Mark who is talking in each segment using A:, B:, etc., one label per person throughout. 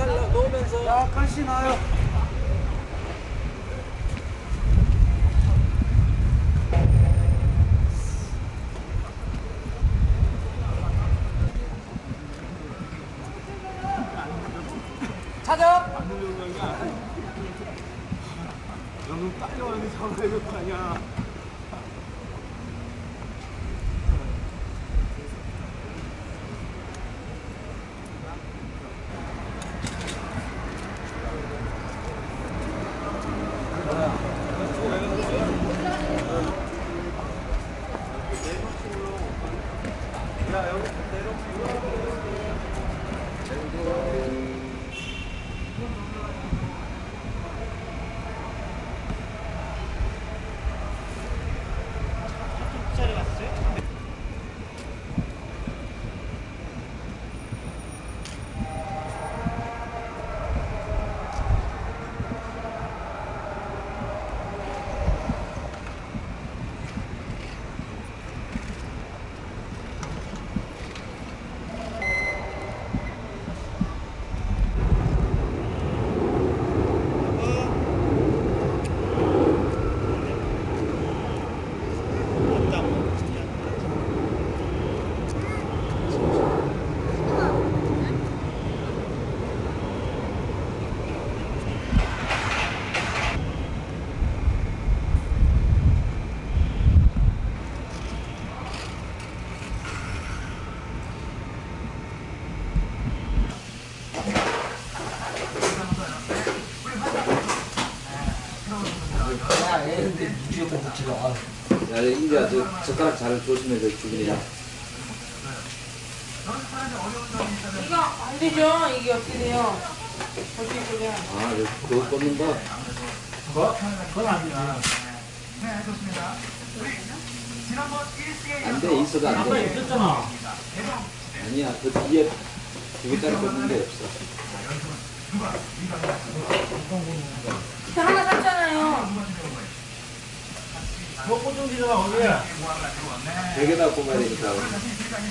A: 살 넣으면서
B: 약간씩 나요.
A: 찾아.
B: 너무 빨리 잡아야 될거 아니야.
C: 야, 이제 저 젓가락 잘 조심해서 주민이야.
D: 이거 안 되죠? 이게 어떻게 돼요? 어떻게 그래?
C: 아, 저- 그거 꽂는 거? 안 돼, 있어도 안 돼.
A: 있었잖아.
C: 아니야, 그 뒤에 두 개짜리 꽂는 게 없어.
D: 저 하나
A: 꽂은지가 어디야?
C: 꼽아야 되니까.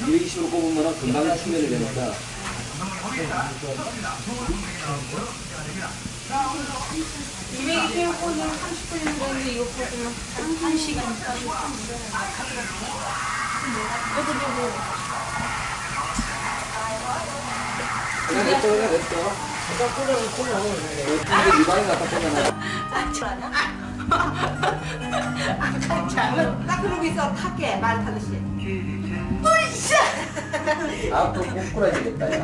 C: 220으로 꼽으면 금방 충전이 되니까.
D: 이백이 태우 꽂으면 30분 정도인데 이거 꽂으면 한, 한 시간 까지
C: 그냥 냅둬, 그냥 냅둬.
E: 딱 그러고 있어 타게 말 타듯이
C: 아, 또 꼬꾸라야 되겠다, 야.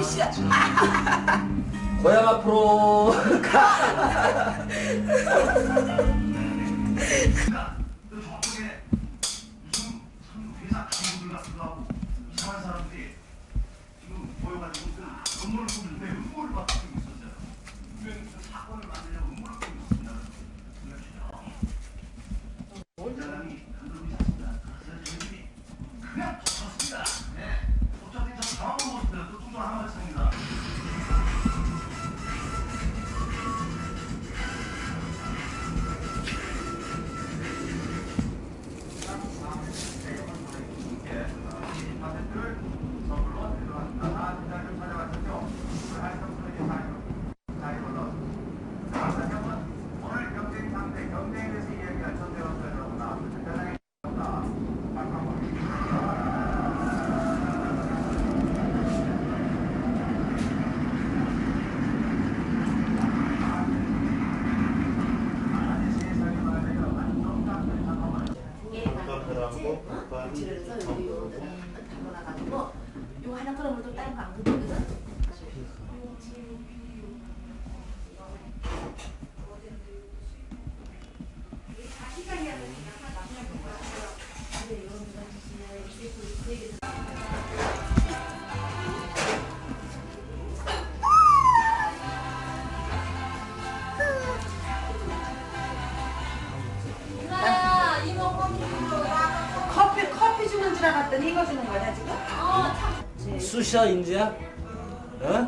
E: 으쌰
C: 고향 앞으로 가.
E: 그래서 여기 요 담아놔가지고 요 하나 끓으면 또 다른 거 안 끓거
A: 수샤 인지야? 어?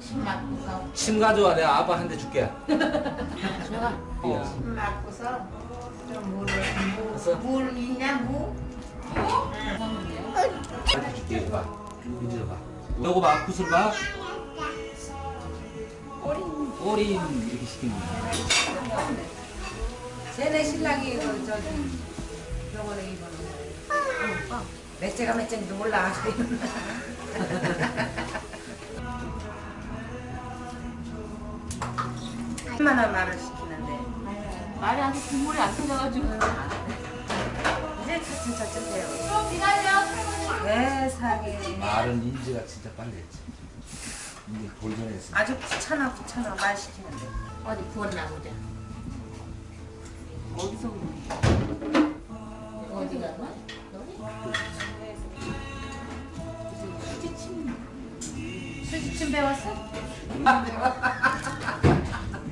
E: 침 맞고서
A: 침 가져와 내가 아빠 한 대 줄게. 야.
E: 침 맞고서 좀 물을
A: 됐어?
E: 물, 물 있냐 무?
A: 요거 봐, 구슬 봐. 오린 이렇게 시키는 거야.
E: 쟤네 신랑이 그 저기 병원에 입어놓은 거. 맷째가 맷째인지도 몰라. 얼마나 말을 시키는데
D: 말이 안 돼, 국물이 안 터져가지고.
E: 이제 차츰 차츰 돼요.
F: 좀 기다려.
E: 세상에
A: 말은 인지가 진짜 빨리 했지. 이제 돌변했어.
E: 아주 귀찮아 귀찮아 말 시키는데
D: 어디 부었나 보자. 어디서 부었
E: 수지침 배웠어?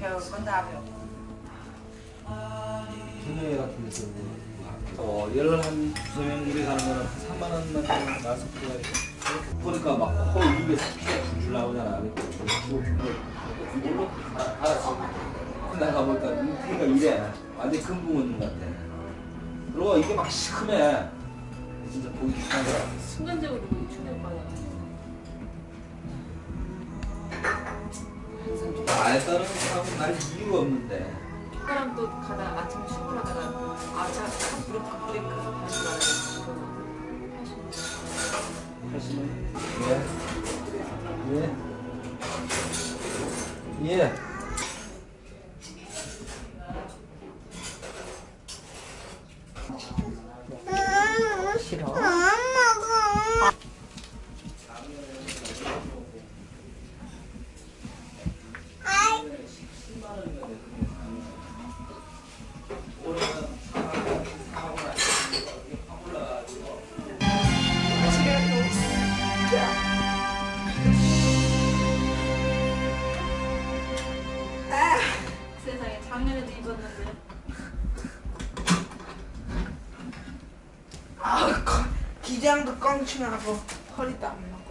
E: 배울 건다 배워.
A: 분야회 같은 데서 어, 열한 두세 명 일에 가는 거는 한 3만 원만 나서 들어가니까 보니까 막코 입에서 피가 줄줄 나오잖아. 이걸로 알았어. 나가 보니까 피가 이래. 완전 금붕 오는 것 같아. 그리고 이게 막 시큼해. 진짜 보기 좋다는 거야.
D: 순간적으로 충격받아.
A: 말 따르는 사람은 날 이유가 없는데.
D: 사람 또 가다가 아침에 출근하다가 아차 차 브레이크 브레이크 다시 말하고
A: 하시면 예. 예. 예.
D: 세상에 작년에도 입었는데
E: 기장도 껑충하고 허리도 안 나.